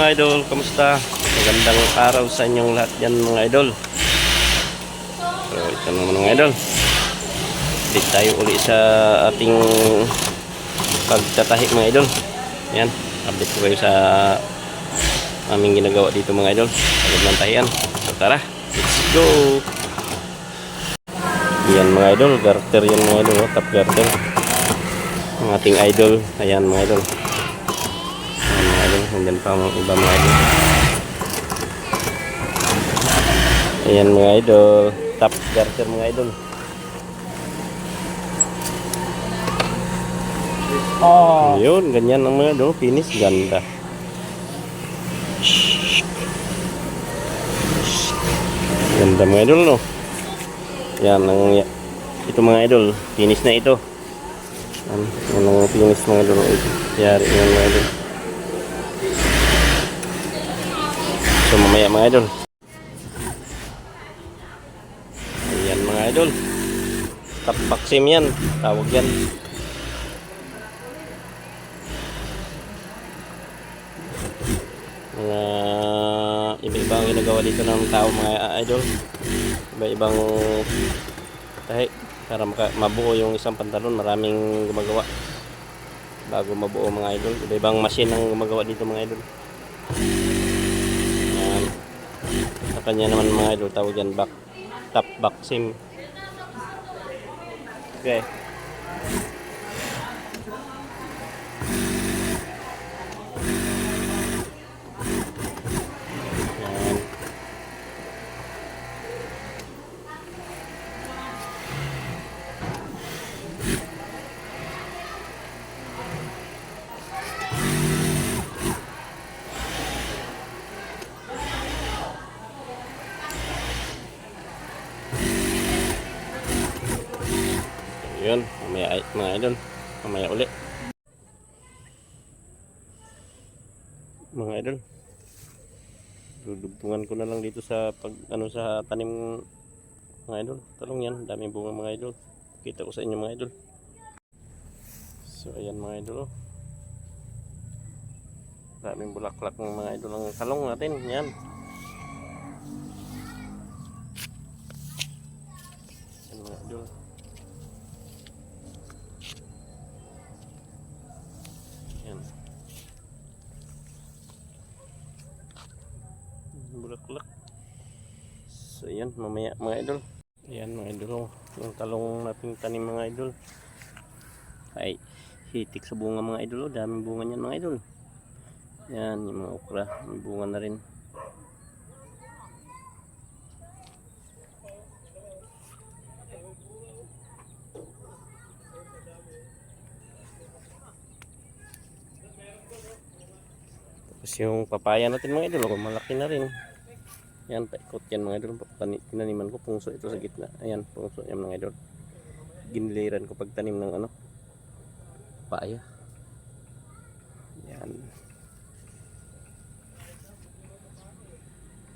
mga idol, kamusta? Magandang araw sa inyong lahat yan mga idol. So ito naman mga idol. Dito tayo uli sa ating pagtatahi mga idol. Yan, update ko kayo sa aming ginagawa dito mga idol. Pagod ng tahian. So tara, let's go! Yan mga idol, garter yan mga idol, oh, top garter. Ang ating idol, ayan mga idol. Nandyan pa ang iba mga idol. Ayan mga idol, top garter mga idol. Oh. Ayun, ganyan ang mga idol, finish, ganda. Ganda mga idol, no? Yan, ang, ito mga idol, finish na ito. Yan, yan ang finish mga idol. Yari yan mga idol. Mamaya mga idol. Ayan mga idol. Tapak sim yan. Tawag yan. Mga iba-iba ginagawa dito ng tao mga idol. Iba-ibang tahi para mabuo yung isang pantalon. Maraming gumagawa bago mabuo mga idol. Iba-ibang machine ang gumagawa dito mga idol. Yan. Sa kanya naman mga idol tawag yan back top back sim. Okay. Yun, mamaya ay- mga idol. Mamaya uli. Mga idol. Dudugtungan ko na lang dito sa pag ano sa tanim mga idol. Talong yan, daming bunga mga idol. Kita ko sa inyo mga idol. So ayan mga idol. Daming bulaklak ng mga idol ng talong natin. Yan mamaya mga idol. Yan mga idol. oh. Yung talong nating tanim mga idol. Ay, hitik sa bunga mga idol. Oh. Daming bunga niyan mga idol. Yan, yung mga okra. May bunga na rin. Tapos yung papaya natin mga idol, oh, malaki na rin. Yan, paikot yan mga idol. Tinaniman ko, pungso ito sa gitna. Ayan, pungso yan mga idol. Giniliran ko pagtanim ng ano, papaya. Yan.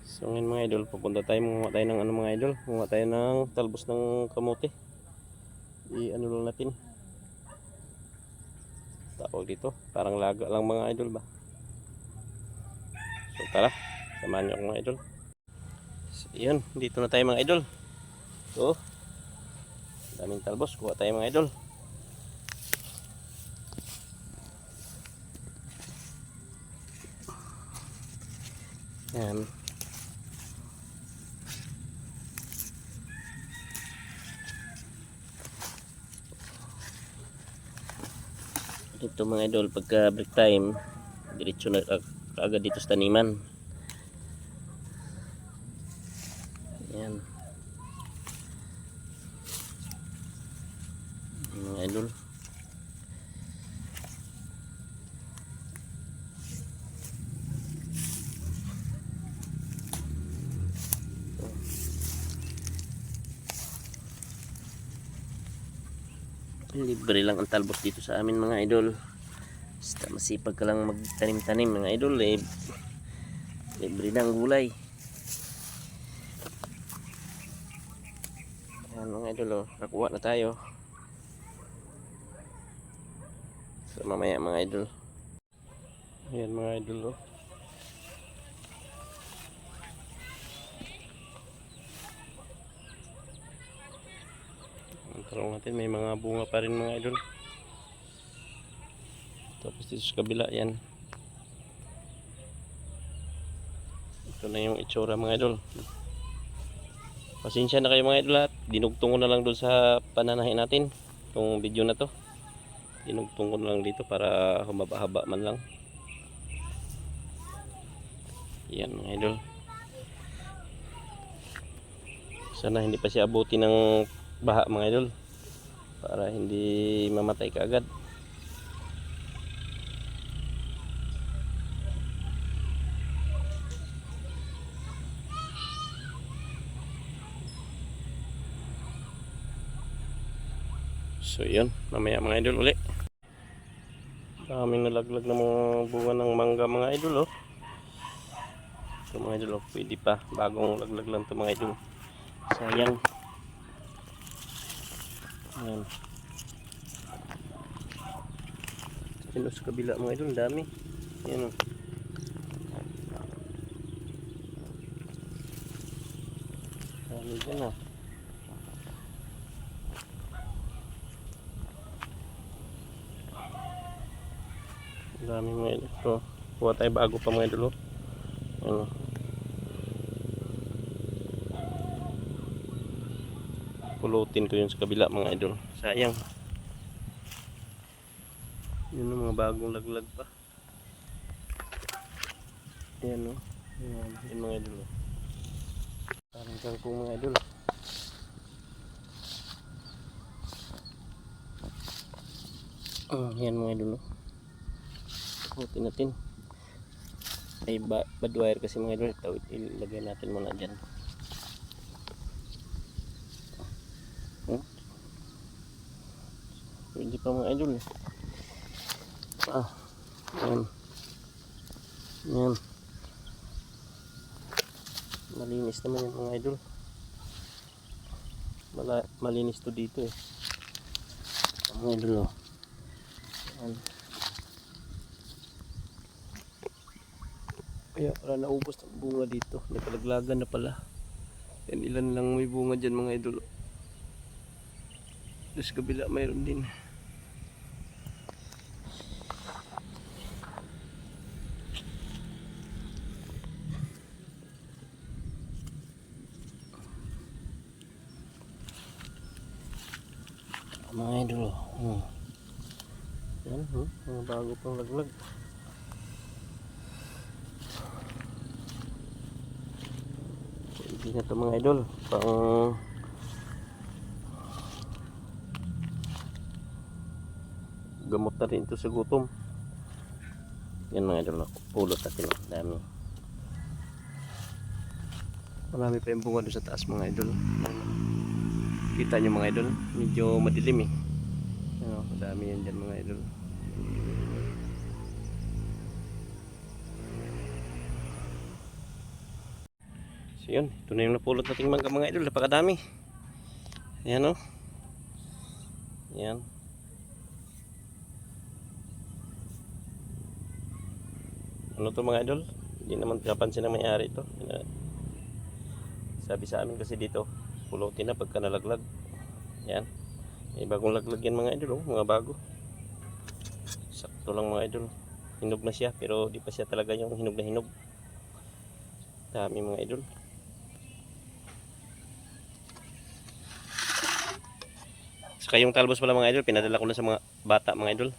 So ngayon mga idol, pupunta tayo, munga tayo ng ano mga idol. Munga tayo ng talbos ng kamote. I-ano lang natin. Tawag dito, parang laga lang mga idol ba. So tara, samahan niyo ako mga idol. Yun, dito na tayo mga idol. So, daming talbos, kuha tayo mga idol. Yan. Ito mga idol, pagka break time, diretso na ag- agad dito sa taniman. Yan. Mga idol. Libre lang ang talbos dito sa amin mga idol. Basta masipag ka lang magtanim-tanim mga idol eh. Libre na ang gulay. Yan mga idol oh, nakuha na tayo. So mamaya mga idol. Yan mga idol oh. Tarong natin may mga bunga pa rin mga idol. Tapos dito sa kabila yan. Ito na yung itsura mga idol pasensya na kayo mga idol at dinugtong ko na lang doon sa pananahin natin itong video na to. Dinugtong ko na lang dito para humaba-haba man lang. Yan mga idol. Sana hindi pa siya abuti ng baha mga idol para hindi mamatay kaagad so yun. Mamaya mga idol uli. Daming nalaglag na mga bunga ng mangga mga idol oh. Ito mga idol oh pwede pa. Bagong laglag lang ito mga idol. Sayang. Ayan. Yun oh, sa kabila mga idol, dami. Yan o. Dami dyan ah. Dami mga idol. Kuha tayo bago pa mga idol. oh. Ano. pulutin ko yun sa kabila mga idol sayang yun ang mga bagong laglag pa yan o yan, yan mga idol oh. parang kangkong mga idol oh, yan mga idol oh. Pulutin natin ay ba bad wire kasi mga idol ito ilagay natin muna dyan Pwede pa mga idol. Ah. Yan. Yan. Malinis naman yan mga idol. Mala malinis to dito eh. Mga idol oh. Yan. Kaya para naubos ang bunga dito. Napalaglagan na pala. Yan ilan lang may bunga dyan mga idol. Sa kabila mayroon din. mga idol oh. Hmm. Yan, hmm. mga bago pang laglag. Hindi na to mga idol. Pang gamot na rin ito sa gutom. Yan mga idol. Pulot natin. Dami. Marami pa yung bunga doon sa taas mga idol. Kita nyo mga idol, medyo madilim eh. Ano, madami yan dyan mga idol. So yun, ito na yung napulot nating mangga mga idol, napakadami. Ayan o. Ayan. Ano to mga idol? Hindi naman pinapansin ng may-ari ito. Sabi sa amin kasi dito, pulutin na pagka nalaglag yan may bagong laglag yan mga idol oh, mga bago sakto lang mga idol hinog na siya pero di pa siya talaga yung hinog na hinog dami mga idol saka yung talbos pala mga idol pinadala ko na sa mga bata mga idol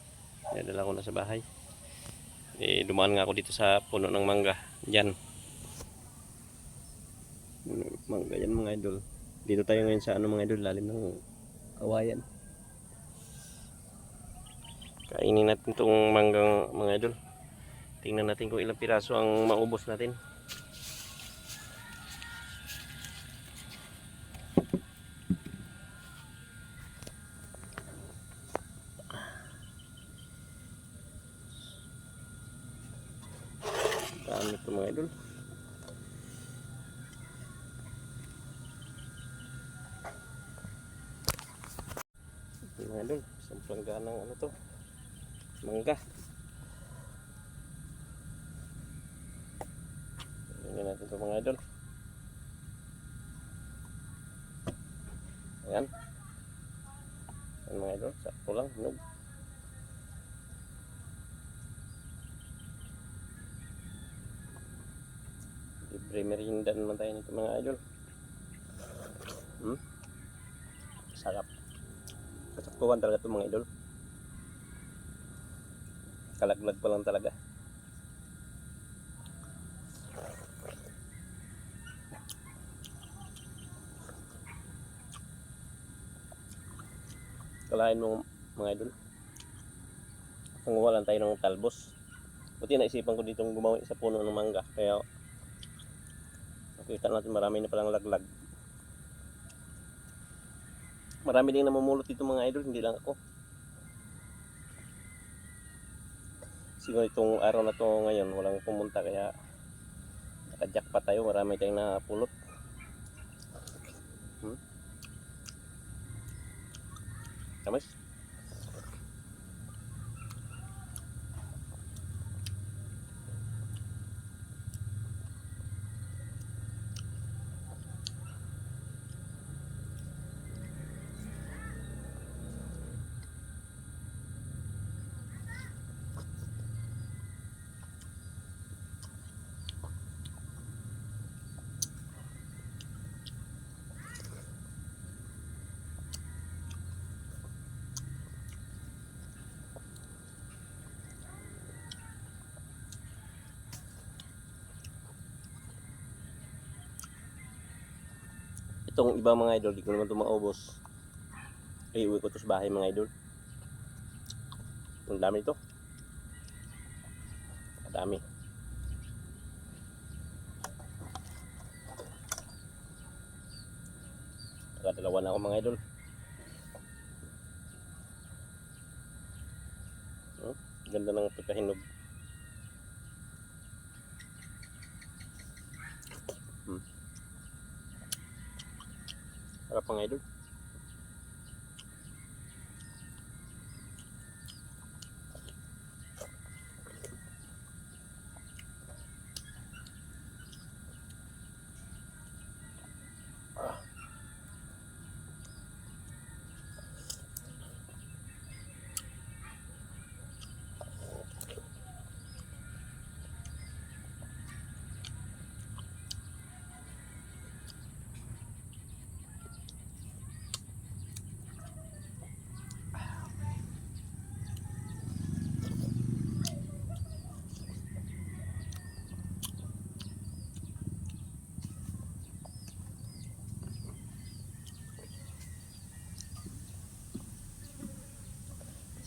pinadala ko na sa bahay eh, dumaan nga ako dito sa puno ng mangga dyan mangga yan mga idol dito tayo ngayon sa ano mga idol, lalim ng kawayan. Kainin natin itong manggang mga idol. Tingnan natin kung ilang piraso ang maubos natin. Mga idol, isang plangganang ano to, mangga. Tingnan natin ito mga idol. Ayan. Yan mga idol, sakto lang, hinog. Libre merienda naman tayo nito mga idol. Hmm? Sarap. Kasaktuhan talaga ito mga idol. Kalaglag pa lang talaga. Kalahin mo mga idol. Panguha lang tayo ng talbos. Buti naisipan ko ditong gumawa sa puno ng mangga. Kaya nakita natin marami na palang laglag. Marami din namumulot dito mga idol, hindi lang ako. Siguro itong araw na to ngayon, walang pumunta kaya nakajackpot tayo, marami tayong napulot. Hmm? Tamas? Itong iba mga idol, di ko naman ito maubos. Iuwi ko ito sa bahay mga idol. Ang dami ito. Ang dami. Nakadalawa na ako mga idol. Oh, ganda ng pagkahinog. Harap mga idol.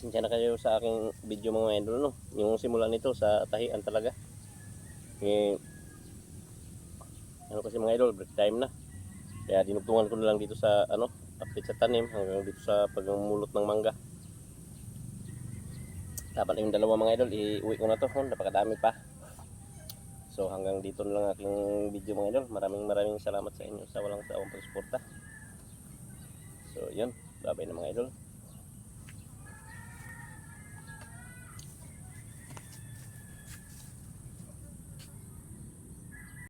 Sinsya na kayo sa aking video mga idol no. Yung simula nito sa tahian talaga. Eh, ano kasi mga idol, break time na. Kaya dinugtungan ko na lang dito sa ano, update sa tanim hanggang dito sa pagmumulot ng mangga. Dapat yung dalawa mga idol, iuwi ko na to. Oh, napakadami pa. So hanggang dito na lang aking video mga idol. Maraming maraming salamat sa inyo sa walang sawang pagsuporta. So yun, bye bye na mga idol.